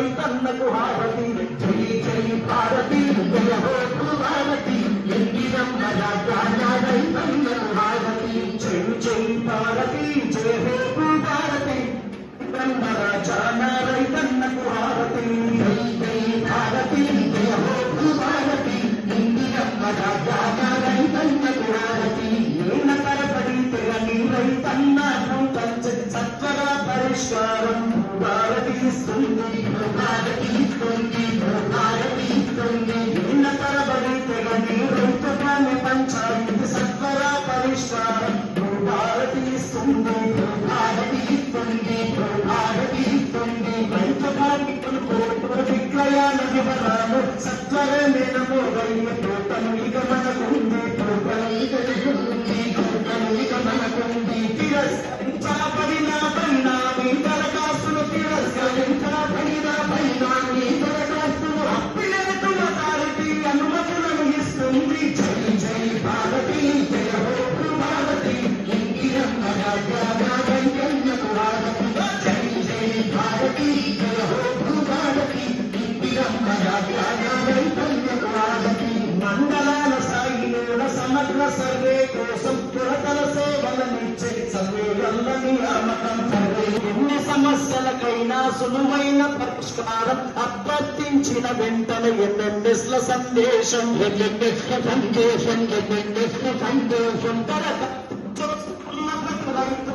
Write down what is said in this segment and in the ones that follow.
రైతన్నకు హారతి. జయ జయ భారతి. జయ హో భారతి ఎంగిరమ్మ రాజాన రైతన్నకు హారతి. జయ జయ భారతి. జయ హో భారతి. బ్రహ్మ రాజాన రైతన్నకు హారతి. జై జై భారతి. జయ హో భారతి ఎంగిరమ్మ రాజా రైతన్నకు హారతి. ఏన తరబడి తెలని రైతన్న సత్వర పరిష్కారం ఇస్తుంది భారతి ఇస్తుంది భారతి ఇస్తుంది ఏన తరబడి తెగని రైతుగానే పంచాయతీ సత్వర పరిష్కారం భారతి ఇస్తుంది భారతి ఇస్తుంది భారతి ఇస్తుంది రైతు కార్మికులు విక్రయాల వివరాలు సత్వరమే నమోదయ్య టోటల్ ఇక మనకుంది సమగ్ర సర్వే కోసం పురతల సేవలనిచ్చే సర్వేల నియామకం సర్వే ఎన్ని సమస్యలకైనా సులువైన పరిష్కారం. అభ్యర్థించిన వెంటనే ఎన్ఎంఎస్ సందేశం ఎన్ఎంఎస్ సందేశం ఎన్ఎంఎస్ సందేశం చూస్తున్న రైతు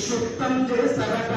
నిక్షిప్తం చేసరట.